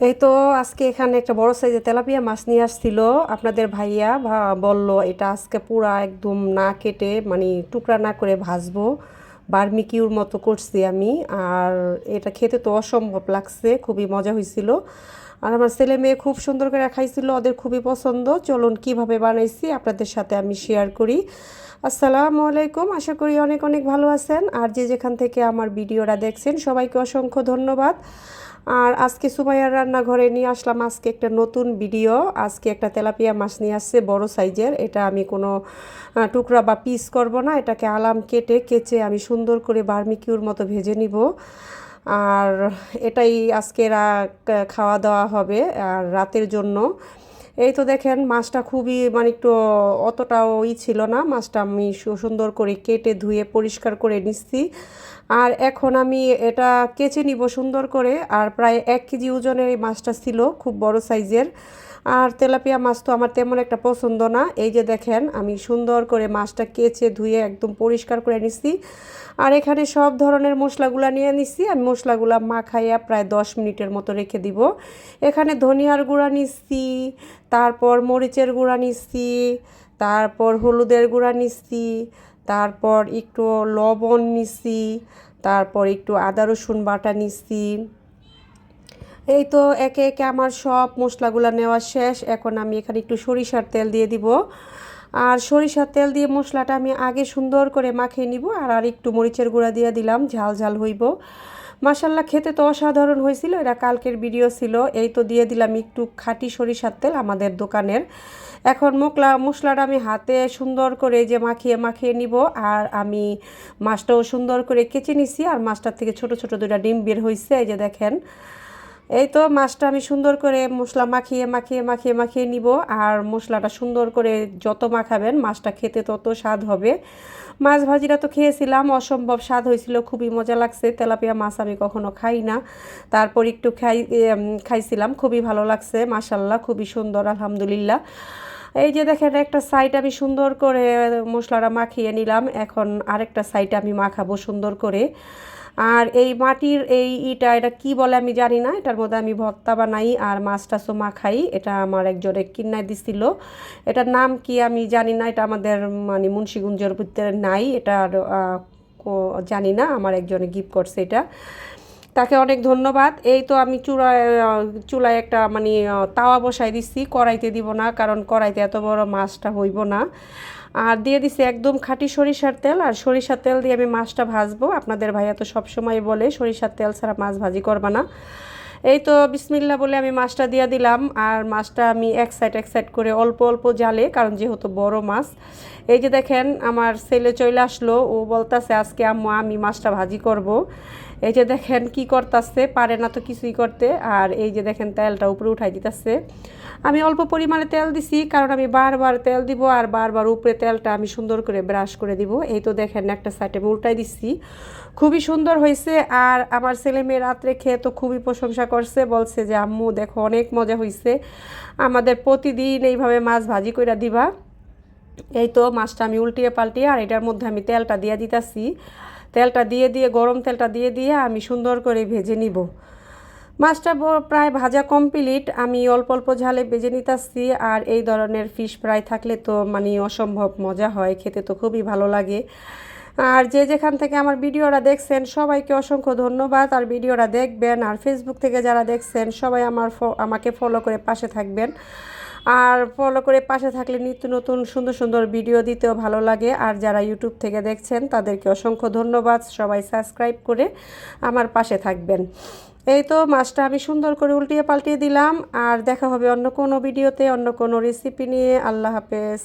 এই তো আজকে এখানে একটা বড় সাইজের তেলাপিয়া মাছ নিয়ে আসছিল। আপনাদের ভাইয়া বলল, এটা আজকে পুরা একদম না কেটে মানে টুকরা না করে ভাজবো। বার্মিকিউর মতো করছি আমি। আর এটা খেতে তো অসম্ভব লাগছে, খুবই মজা হয়েছিল আর আমার ছেলে মেয়ে খুব সুন্দর করে খাইছিল, ওদের খুবই পছন্দ। চলুন কীভাবে বানাইছি আপনাদের সাথে আমি শেয়ার করি। আসসালামু আলাইকুম, আশা করি অনেক অনেক ভালো আছেন। আর যে যেখান থেকে আমার ভিডিওটা দেখছেন, সবাইকে অসংখ্য ধন্যবাদ। আর আজকে সুমাইয়ার রান্নাঘরে নিয়ে আসলাম আজকে একটা নতুন ভিডিও। আজকে একটা তেলাপিয়া মাছ নিয়ে আসছে, বড় সাইজের। এটা আমি কোনো টুকরা বা পিস করব না। এটাকে আলাম কেটে, কেচে আমি সুন্দর করে বার্মিকিউর মতো ভেজে নিব। আর এটাই আজকে খাওয়া দাওয়া হবে, আর রাতের জন্য। এই তো দেখেন, মাছটা খুবই মানে একটু অতটাও ই ছিল না। মাছটা আমি সুন্দর করে কেটে ধুয়ে পরিষ্কার করে নিচ্ছি। আর এখন আমি এটা কেচে নিব সুন্দর করে। আর প্রায় এক কেজি ওজনের এই মাছটা ছিল, খুব বড় সাইজের। আর তেলাপিয়া মাছ তো আমার তেমন একটা পছন্দ না। এই যে দেখেন, আমি সুন্দর করে মাছটা কেচে ধুয়ে একদম পরিষ্কার করে নিচ্ছি আর এখানে সব ধরনের মশলাগুলা নিয়ে নিচ্ছি আমি মশলাগুলা মাখাইয়া প্রায় দশ মিনিটের মতো রেখে দিব। এখানে ধনিয়ার গুঁড়া নিচ্ছি তারপর মরিচের গুঁড়া নিচ্ছি তারপর হলুদের গুঁড়া নিচ্ছি তারপর একটু লবণ নিচ্ছি তারপর একটু আদা রসুন বাটা নিচ্ছি এই তো একে একে আমার সব মশলাগুলো নেওয়া শেষ। এখন আমি এখানে একটু সরিষার তেল দিয়ে দিব। আর সরিষার তেল দিয়ে মশলাটা আমি আগে সুন্দর করে মাখিয়ে নিব আর আর একটু মরিচের গুঁড়া দিয়ে দিলাম, ঝাল ঝাল হইব। মাসাল্লাহ খেতে তো অসাধারণ হয়েছিল, এটা কালকের ভিডিও ছিল। এই তো দিয়ে দিলাম একটু খাঁটি সরিষার তেল আমাদের দোকানের। এখন মোকলা, মশলাটা আমি হাতে সুন্দর করে যে মাখিয়ে মাখিয়ে নিব আর আমি মাছটাও সুন্দর করে কেচে নিছি। আর মাছটার থেকে ছোট ছোট দুটা ডিম বের হয়েছে এই যে দেখেন। এই তো মাছটা আমি সুন্দর করে মশলা মাখিয়ে মাখিয়ে মাখিয়ে মাখিয়ে নিব। আর মশলাটা সুন্দর করে যত মাখাবেন, মাছটা খেতে তত স্বাদ হবে। মাছ ভাজিটা তো খেয়েছিলাম, অসম্ভব স্বাদ হয়েছিল, খুবই মজা লাগছে। তেলাপিয়া মাছ আমি কখনো খাই না। তারপর একটু খাই খাইছিলাম, খুবই ভালো লাগছে মাশাল্লাহ খুবই সুন্দর, আলহামদুলিল্লাহ। এই যে দেখেন, একটা সাইড আমি সুন্দর করে মশলাটা মাখিয়ে নিলাম। এখন আরেকটা সাইড আমি মাখাবো সুন্দর করে। আর এই মাটির এই ইটা এটা কি বলে আমি জানি না এটার মধ্যে আমি ভর্তা বানাই আর মাছ টাছও মাখাই এটা আমার একজনে কিনাই দিছিল। এটার নাম কি আমি জানি না এটা আমাদের মানে মুন্সীগঞ্জের ভিতরে নাই এটা আর, কো- জানি না আমার একজনে গিফট করছে এটা। তাকে অনেক ধন্যবাদ। এই তো আমি চূড়ায় চুলায় একটা মানে তাওয়া বসাই দিচ্ছি কড়াইতে দিব না, কারণ কড়াইতে এত বড় মাছটা হইব না। আর দিয়ে দিছি একদম খাঁটি সরিষার তেল। আর সরিষার তেল দিয়ে আমি মাছটা ভাজবো। আপনাদের ভাইয়া তো সবসময় বলে, সরিষার তেল ছাড়া মাছ ভাজি করবা না। এই তো বিসমিল্লা বলে আমি মাছটা দিয়ে দিলাম। আর মাছটা আমি এক সাইড এক সাইড করে অল্প অল্প জালে, কারণ যেহেতু বড় মাছ। এই যে দেখেন, আমার ছেলে চলে আসলো। ও বলতাছে, আজকে আম্মু, আমি মাছটা ভাজি করব। এই যে দেখেন কি করতেছে, পারে না তো কিছুই করতে, আর এই যে দেখেন তেলটা উপরে উঠাই দিতেছে। আমি অল্প পরিমাণে তেল দিছি, কারণ আমি বারবার তেল দিব, আর বারবার উপরে তেলটা আমি সুন্দর করে ব্রাশ করে দিব। এই তো দেখেন একটা সাইডে উল্টাই দিচ্ছি খুবই সুন্দর হয়েছে, আর আমার ছেলে মেয়ে রাত্রে খেয়ে তো খুবই প্রশংসা করছে, বলছে যে, আম্মু, দেখো অনেক মজা হয়েছে আমাদের প্রতিদিন এইভাবে মাছ ভাজি করে দিবা। এই তো মাছটা আমি উল্টিয়ে পাল্টিয়ে, আর এটার মধ্যে আমি তেলটা দিয়ে দিতেছি। তেলটা দিয়ে দিয়ে, গরম তেলটা দিয়ে দিয়ে আমি সুন্দর করে ভেজে নিব। মাছটা প্রায় ভাজা কমপ্লিট আমি অল্প অল্প ঝালে ভেজে নিতেছি আর এই ধরনের ফিশ ফ্রাই থাকলে তো মানে অসম্ভব মজা হয়, খেতে তো খুবই ভালো লাগে। আর যে যেখান থেকে আমার ভিডিওটা দেখছেন, সবাইকে অসংখ্য ধন্যবাদ। আর ভিডিওটা দেখবেন আর ফেসবুক থেকে যারা দেখছেন, সবাই আমার আমাকে ফলো করে পাশে থাকবেন। আর ফলো করে পাশে থাকলে নিত্য নতুন সুন্দর সুন্দর ভিডিও দিতেও ভালো লাগে। আর যারা ইউটিউব থেকে দেখছেন, তাদেরকে অসংখ্য ধন্যবাদ। সবাই সাবস্ক্রাইব করে আমার পাশে থাকবেন। এই তো মাছটা আমি সুন্দর করে উল্টিয়ে পাল্টিয়ে দিলাম। আর দেখা হবে অন্য কোনো ভিডিওতে অন্য কোনো রেসিপি নিয়ে। আল্লাহ হাফেজ।